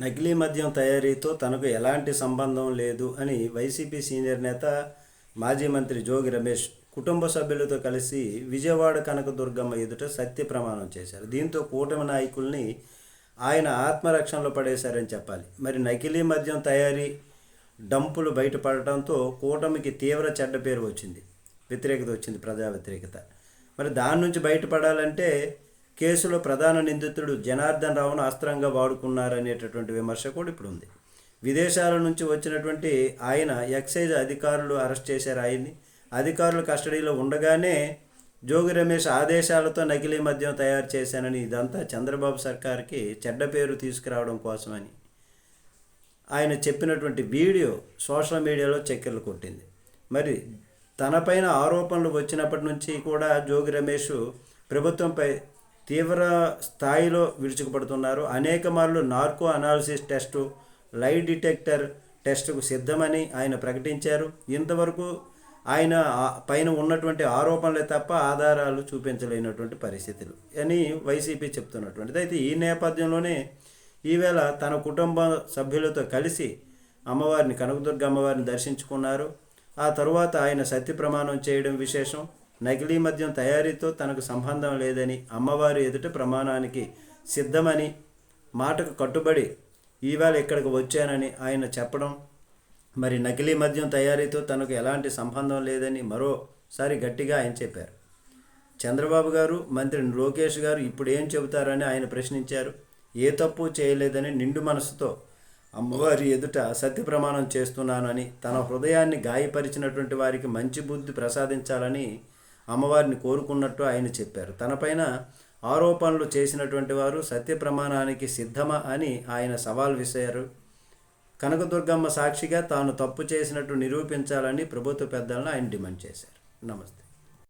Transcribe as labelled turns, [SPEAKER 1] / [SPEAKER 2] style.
[SPEAKER 1] నకిలీ మద్యం తయారీతో తనకు ఎలాంటి సంబంధం లేదు అని వైసీపీ సీనియర్ నేత మాజీ మంత్రి జోగి రమేష్ కుటుంబ సభ్యులతో కలిసి విజయవాడ కనకదుర్గమ్మ ఎదుట సత్య ప్రమాణం చేశారు. దీంతో కూటమి నాయకుల్ని ఆయన ఆత్మరక్షణలో పడేశారని చెప్పాలి. మరి నకిలీ మద్యం తయారీ డంపులు బయటపడటంతో కూటమికి తీవ్ర చెడ్డ పేరు వచ్చింది. వ్యతిరేకత వచ్చింది ప్రజా వ్యతిరేకత. మరి దాని నుంచి బయటపడాలంటే కేసులో ప్రధాన నిందితుడు జనార్దన్ రావును అస్త్రంగా వాడుకున్నారనేటటువంటి విమర్శ కూడా ఇప్పుడు ఉంది. విదేశాల నుంచి వచ్చినటువంటి ఆయన ఎక్సైజ్ అధికారులు అరెస్ట్ చేశారు ఆయన్ని. అధికారులు కస్టడీలో ఉండగానే జోగి రమేష్ ఆదేశాలతో నకిలీ మద్యం తయారు చేశానని ఇదంతా చంద్రబాబు సర్కార్కి చెడ్డ పేరు తీసుకురావడం కోసమని ఆయన చెప్పినటువంటి వీడియో సోషల్ మీడియాలో చక్కెర్లు కొట్టింది. మరి తనపైన ఆరోపణలు వచ్చినప్పటి నుంచి కూడా జోగి రమేష్ ప్రభుత్వంపై తీవ్ర స్థాయిలో విరుచుకుపడుతున్నారు. అనేక మార్లు narco analysis test lie detector టెస్టుకు సిద్ధమని ఆయన ప్రకటించారు. ఇంతవరకు ఆయన పైన ఉన్నటువంటి ఆరోపణలే తప్ప ఆధారాలు చూపించలేనటువంటి పరిస్థితులు అని వైసీపీ చెప్తున్నటువంటిది. అయితే ఈ నేపథ్యంలోనే ఈవేళ తన కుటుంబ సభ్యులతో కలిసి అమ్మవారిని కనకదుర్గ అమ్మవారిని దర్శించుకున్నారు. ఆ తరువాత ఆయన సత్య ప్రమాణం చేయడం విశేషం. నకిలీ మద్యం తయారీతో తనకు సంబంధం లేదని అమ్మవారి ఎదుట ప్రమాణానికి సిద్ధమని మాటకు కట్టుబడి ఈవేళ ఇక్కడికి వచ్చానని ఆయన చెప్పడం మరి నకిలీ మద్యం తయారీతో తనకు ఎలాంటి సంబంధం లేదని మరోసారి గట్టిగా ఆయన చెప్పారు. చంద్రబాబు గారు మంత్రి లోకేష్ గారు ఇప్పుడు ఏం చెబుతారని ఆయన ప్రశ్నించారు. ఏ తప్పు చేయలేదని నిండు మనసుతో అమ్మవారి ఎదుట సత్య ప్రమాణం చేస్తున్నానని తన హృదయాన్ని గాయపరిచినటువంటి వారికి మంచి బుద్ధి ప్రసాదించాలని అమ్మవారిని కోరుకున్నట్టు ఆయన చెప్పారు. తనపైన ఆరోపణలు చేసినటువంటి వారు సత్య ప్రమాణానికి సిద్ధమా అని ఆయన సవాల్ విసిరారు. కనకదుర్గమ్మ సాక్షిగా తాను తప్పు చేసినట్టు నిరూపించాలని ప్రభుత్వ పెద్దలను ఆయన డిమాండ్ చేశారు. నమస్తే.